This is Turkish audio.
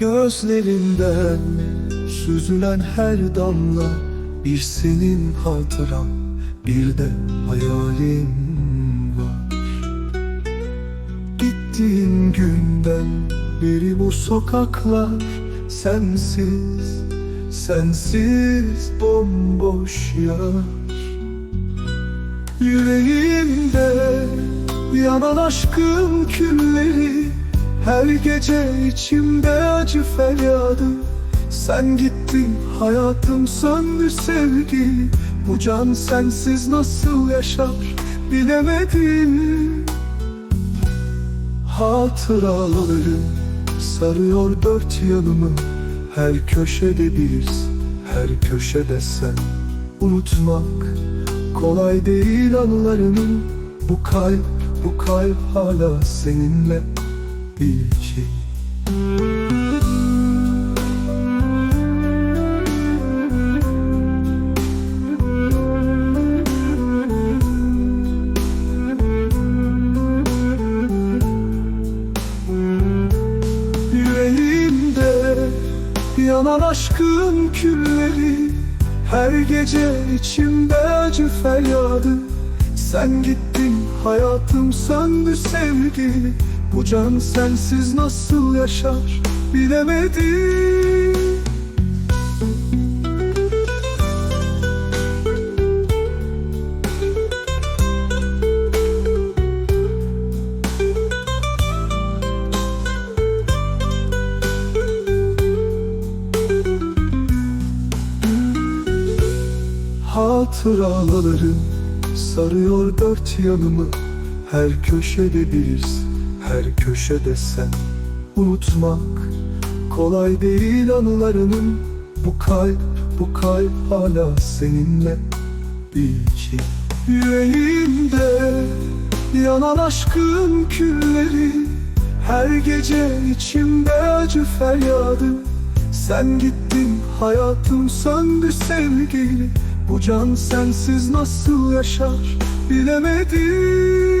Gözlerinden süzülen her damla Bir senin hatıran bir de hayalin var. Gittiğin günden beri bu sokaklar Sensiz, sensiz bomboş yer Yüreğimde yanan aşkın külleri Her gece içimde acı feryadı. Sen gittin hayatım söndü sevgi. Bu can sensiz nasıl yaşar bilemedim. Hatıralarım sarıyor dört yanımı. Her köşede bir, her köşede sen. Unutmak kolay değil anılarını Bu kalp, bu kalp hala seninle Yüreğimde yanan aşkın külleri Her gece içimde acı feryadı. Sen gittin hayatım söndü sevgi Bu can sensiz nasıl yaşar bilemedim. Hatıralarım sarıyor dört yanımı. Her köşede bir, her köşede sen. Unutmak kolay değil anılarının. Bu kalp, bu kalp hala seninle. Bil ki yüreğimde yanan aşkın külleri. Her gece içimde acı feryadı. Sen gittin hayatım söndü sevgili. Bu can sensiz nasıl yaşar bilemedim